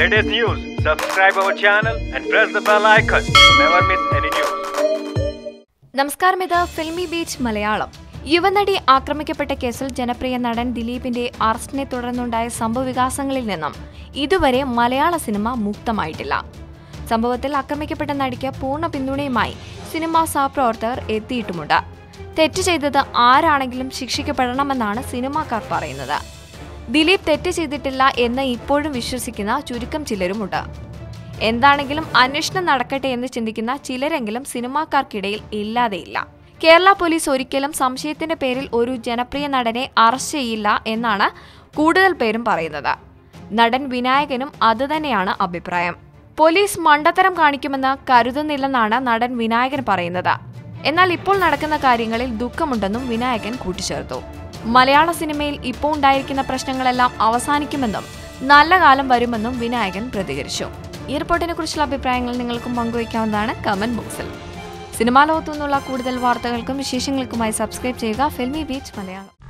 latest news, subscribe our channel and press the bell icon to never miss any news. നമസ്കാരം ഇത് filmy beach Malayalam. യുവനടി ആക്രമിക്കപ്പെട്ട കേസിൽ ജനപ്രിയ നടൻ ദിലീപിന്റെ അറസ്റ്റിനെ തുടർന്നുണ്ടായ സംഭവവികാസങ്ങളിൽ നിന്നും ഇതുവരെ മലയാള സിനിമ മുക്തമായിട്ടില്ല. സംഭവത്തിൽ ആക്രമിക്കപ്പെട്ട നടിക്ക് പൂർണ പിന്തുണയുമായി സിനിമാ സഹപ്രവർത്തകർ എത്തിയിട്ടുമുണ്ട്. തെറ്റ് ചെയ്തത് ആരാണെങ്കിലും ശിക്ഷിക്കപ്പെടണമെന്നാണ് സിനിമാക്കാർ പറയുന്നത്. ദിലീപ് തെറ്റ് ചെയ്തിട്ടില്ല എന്ന് ഇപ്പോഴും വിശ്വസിക്കുന്ന ചുരുക്കം ചിലരുമുണ്ട്. എന്താണെങ്കിലും അന്വേഷണം നടക്കട്ടെ എന്ന് ചിന്തിക്കുന്ന ചിലരെങ്കിലും സിനിമാക്കാർക്കിടയിൽ ഇല്ലാതെയില്ല. കേരള പോലീസ് ഒരിക്കലും സംശയത്തിന്റെ പേരിൽ ഒരു ജനപ്രിയ നടനെ അറസ്റ്റ് ചെയ്യില്ല എന്നാണ് കൂടുതൽ പേരും പറയുന്നത്. നടൻ വിനായകനും അതുതന്നെയാണ് അഭിപ്രായം. പോലീസ് മണ്ടത്തരം കാണിക്കുമെന്ന് കരുതുന്നില്ലെന്നാണ് നടൻ വിനായകൻ പറയുന്നത്. എന്നാൽ ഇപ്പോൾ നടക്കുന്ന കാര്യങ്ങളിൽ ദുഃഖമുണ്ടെന്നും വിനായകൻ കൂട്ടിച്ചേർത്തു. മലയാള സിനിമയിൽ ഇപ്പോൾ ഉണ്ടായിരിക്കുന്ന പ്രശ്നങ്ങളെല്ലാം അവസാനിക്കുമെന്നും നല്ല കാലം വരുമെന്നും വിനായകൻ പ്രതികരിച്ചു. ഈ റിപ്പോർട്ടിനെ കുറിച്ചുള്ള അഭിപ്രായങ്ങൾ നിങ്ങൾക്കും പങ്കുവയ്ക്കാവുന്നതാണ് കമന്റ് ബോക്സിൽ. സിനിമാ ലോകത്തു നിന്നുള്ള കൂടുതൽ വാർത്തകൾക്കും വിശേഷങ്ങൾക്കുമായി സബ്സ്ക്രൈബ് ചെയ്യുക ഫിൽമി ബീച്ച് മലയാളം.